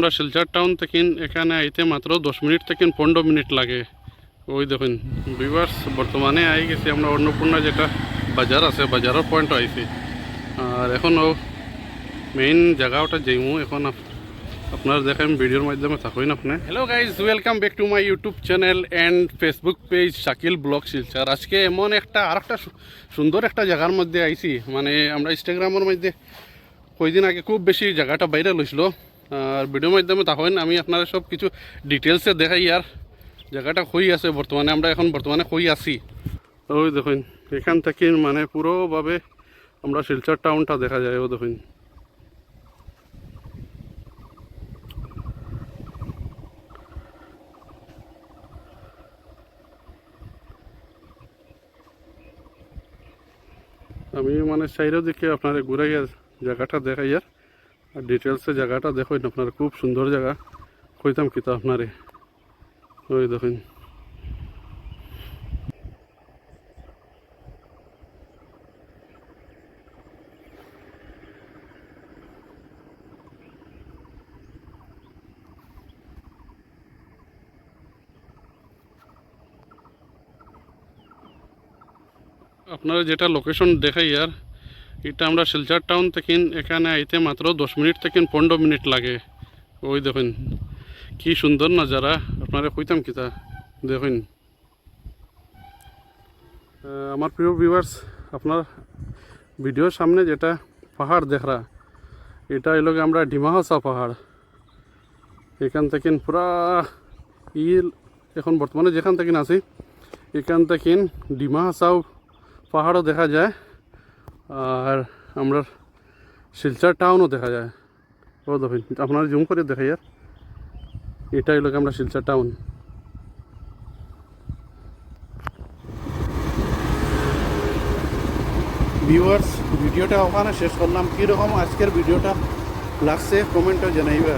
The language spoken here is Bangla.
আমরা শিলচর টাউন থেকে এখানে আইতে মাত্র দশ মিনিট থেকে পনেরো মিনিট লাগে। ওই দেখুন বিভার্স বর্তমানে আই গেছি আমরা অন্নপূর্ণা যেটা বাজার আছে বাজারের পয়েন্ট আইছি। আর এখনও মেইন জায়গা ওটা যাইমু এখন আপ- আপনার দেখেন ভিডিওর মাধ্যমে থাকুন আপনি। Hello guys welcome back to my YouTube channel and Facebook page Shakil blog Silchar আজকে এমন একটা আর একটা সুন্দর একটা জায়গার মধ্যে আইছি। মানে আমরা ইনস্টাগ্রামের মধ্যে কয়দিন আগে খুব বেশি জায়গাটা বাইরে লইছিল। আর ভিডিওর মাধ্যমে তখন আমি আপনারা সব কিছু ডিটেলসে দেখাই, আর জায়গাটা কই আছে বর্তমানে, আমরা এখন বর্তমানে কই আছি। ওই দেখুন, এখান থেকে মানে পুরোভাবে আমরা শিলচর টাউনটা দেখা যায়, ও দেখুন। আমি মানে চাইরো দিকে আপনার ঘুরাইয়া জায়গাটা দেখাই, আর ডিটেলসে জায়গাটা দেখুন আপনার খুব সুন্দর জায়গা কইতাম কিতা আপনারে ওই দেখুন আপনারা যেটা লোকেশন দেখাই আর এটা আমরা শিলচর টাউন থেকে এখানে আইতে মাত্র দশ মিনিট থেকে পনেরো মিনিট লাগে। ওই দেখুন, কি সুন্দর নজারা। আপনারা কইতাম কিতা? দেখুন। আমার প্রিয় ভিউয়ার্স আপনার ভিডিওর সামনে যেটা পাহাড় দেখরা, এটা এলো আমরা ডিমাহাসা পাহাড়। এখান থেকে পুরা ই এখন বর্তমানে যেখান থেকে আছি, এখান থেকে ডিমাহাসাও পাহাড়ও দেখা যায়। আর আমরা শিলচর টাউনও দেখা যায়। ও দেখুন আপনারা জুম করে দেখাই আর। এটাই লোক আমরা শিলচর টাউন ভিউয়ার্স ভিডিওটা ওখানে শেষ করলাম। কীরকম আজকের ভিডিওটা? লাগছে কমেন্টও জানাইবে।